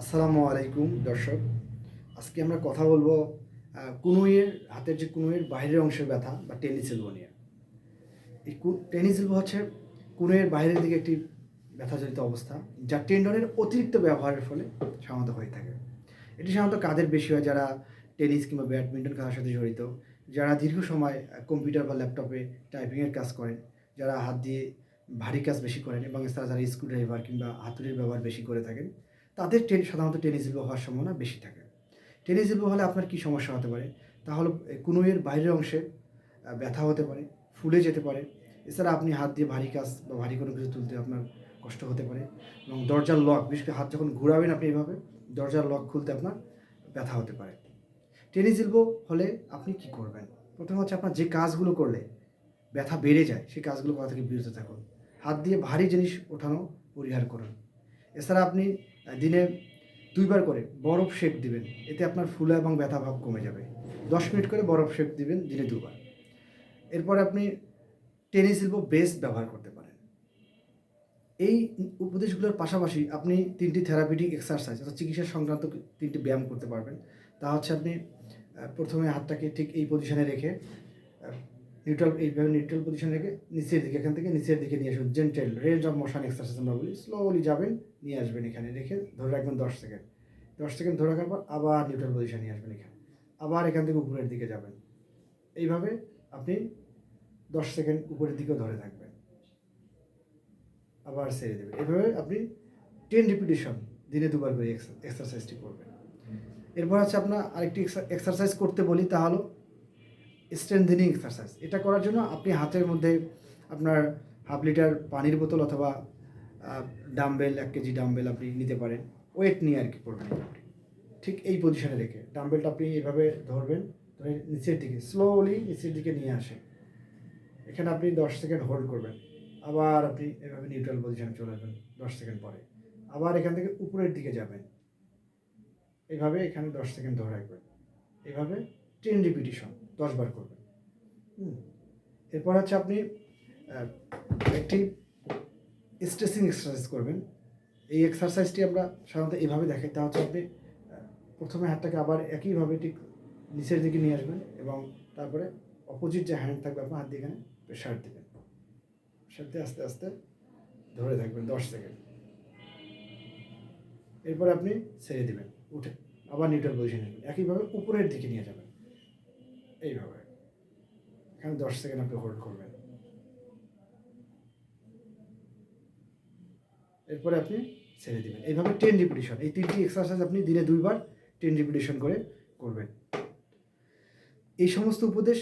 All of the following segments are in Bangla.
আসসালামু আলাইকুম দর্শক। আজকে আমরা কথা বলব আহ, কুনুইয়ের হাতের যে কুনুইয়ের বাইরের অংশের ব্যথা বা টেনিস এলবো নিয়ে। এই টেনিস এলবো হচ্ছে কুনুইয়ের বাইরের দিকে একটি ব্যথাজনিত অবস্থা যা টেন্ডনের অতিরিক্ত ব্যবহারের ফলে সাধারণত হয়ে থাকে। এটি সাধারণত কাদের বেশি হয় যারা টেনিস কিংবা ব্যাডমিন্টন খেলার সাথে জড়িত যারা দীর্ঘ সময় কম্পিউটার বা ল্যাপটপে টাইপিংয়ের কাজ করেন যারা হাত দিয়ে ভারী কাজ বেশি করেন এবং এছাড়া যারা স্ক্রু ড্রাইভার কিংবা হাতুড়ির ব্যবহার বেশি করে থাকেন তাদের টেন, সাধারণত টেনিস এলবো হওয়ার সম্ভাবনা বেশি থাকে। টেনিস এলবো হলে আপনার কী সমস্যা হতে পারে? তাহলে কুনুইয়ের বাইরের অংশে ব্যথা হতে পারে, ফুলে যেতে পারে। এছাড়া আপনি হাত দিয়ে ভারী কাজ বা ভারী কোনো কিছু তুলতে আপনার কষ্ট হতে পারে এবং দরজার লক বিশেষ করে হাত যখন ঘুরাবেন আপনি এইভাবে দরজার লক খুলতে আপনার ব্যথা হতে পারে। টেনিস এলবো হলে আপনি কি করবেন? প্রথম হচ্ছে আপনার যে কাজগুলো করলে ব্যথা বেড়ে যায়, সেই কাজগুলো করা থেকে বিরত থাকুন। হাত দিয়ে ভারী জিনিস ওঠানো, পরিহার করুন। এছাড়া আপনি দিনে দুইবার করে বরফ শেক দিবেন। এতে আপনার ফুলা এবং ব্যথা ভাব কমে যাবে। দশ মিনিট করে বরফ শেক দিবেন দিনে দুবার। এরপর আপনি টেনিস শিল্প বেস্ট ব্যবহার করতে পারেন। এই উপদেশগুলোর পাশাপাশি আপনি তিনটি থেরাপিটিক এক্সারসাইজ অর্থাৎ চিকিৎসা সংক্রান্ত তিনটি ব্যায়াম করতে পারবেন। তা হচ্ছে আপনি প্রথমে হাতটাকে ঠিক এই পজিশনে রেখে নিউট্রাল এইভাবে নিউট্রাল পজিশনে রেখে নিচের দিকে এখান থেকে নিচের দিকে নিয়ে আসবেন gentle range of motion exercise আমরা বলি। স্লোলি যাবেন নিয়ে আসবেন এখানে। রেখে ধরে রাখবেন দশ সেকেন্ড দশ সেকেন্ড ধরে রাখার পর আবার নিউট্রাল পজিশন নিয়ে আসবেন এখানে। আবার এখান থেকে উপরের দিকে যাবেন। এইভাবে আপনি দশ সেকেন্ড উপরের দিকেও ধরে থাকবেন। আবার ছেড়ে দেবেন। এভাবে আপনি টেন রিপিটেশন দিনে দুবার করে এক্সারসাইজটি করবেন। এরপর হচ্ছে আপনার আরেকটি এক্সারসাইজ করতে বলি তা হলো স্ট্রেন্থেনিং এক্সারসাইজ এটা করার জন্য আপনি হাতের মধ্যে আপনার হাফ লিটার পানির বোতল অথবা ডাম্বেল এক কেজি ডাম্বেল আপনি নিতে পারেন। ওয়েট নিয়ে আর কি করবেন আপনি। ঠিক এই পজিশনে রেখে ডাম্বেলটা আপনি এভাবে ধরবেন, ধরে নিচের দিকে স্লোলি নিচের দিকে নিয়ে আসে এখানে আপনি দশ সেকেন্ড হোল্ড করবেন। আবার আপনি এভাবে নিউট্রাল পজিশনে চলে আসবেন দশ সেকেন্ড পরে। আবার এখান থেকে উপরের দিকে যাবেন। এইভাবে এখানে দশ সেকেন্ড ধরে রাখবেন। এইভাবে টেন রিপিটিশন দশ বার করবেন। এরপর হচ্ছে আপনি একটি স্ট্রেসিং এক্সারসাইজ করবেন। এই এক্সারসাইজটি আমরা সাধারণত এইভাবে দেখাই। তা হচ্ছে আপনি প্রথমে হাতটাকে আবার একইভাবে ঠিক নিচের দিকে নিয়ে আসবেন এবং তারপরে অপোজিট যে হ্যান্ড থাকবে, আপনার হাত দিয়ে এখানে প্রেশার দেবেন। প্রেশার দিয়ে আস্তে আস্তে ধরে থাকবেন দশ সেকেন্ড এরপরে আপনি ছেড়ে দেবেন, উঠে আবার নিউট্রাল পজিশনে নেবেন একইভাবে উপরের দিকে নিয়ে যাবেন। এইভাবে। এখানে দশ সেকেন্ড আপনি হোল্ড করবেন। এরপরে আপনি ছেড়ে দেবেন। এইভাবে টেন রিপিটিশন এই তিনটি এক্সারসাইজ আপনি দিনে দুইবার টেন রিপিটিশন করে করবেন। এই সমস্ত উপদেশ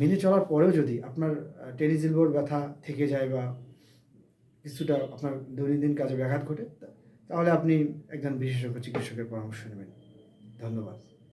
মেনে চলার পরেও যদি আপনার টেনিস এলবোর ব্যথা থেকে যায় বা কিছুটা আপনার দৈনন্দিন কাজে ব্যাঘাত ঘটে তাহলে আপনি একজন বিশেষজ্ঞ চিকিৎসকের পরামর্শ নেবেন। ধন্যবাদ।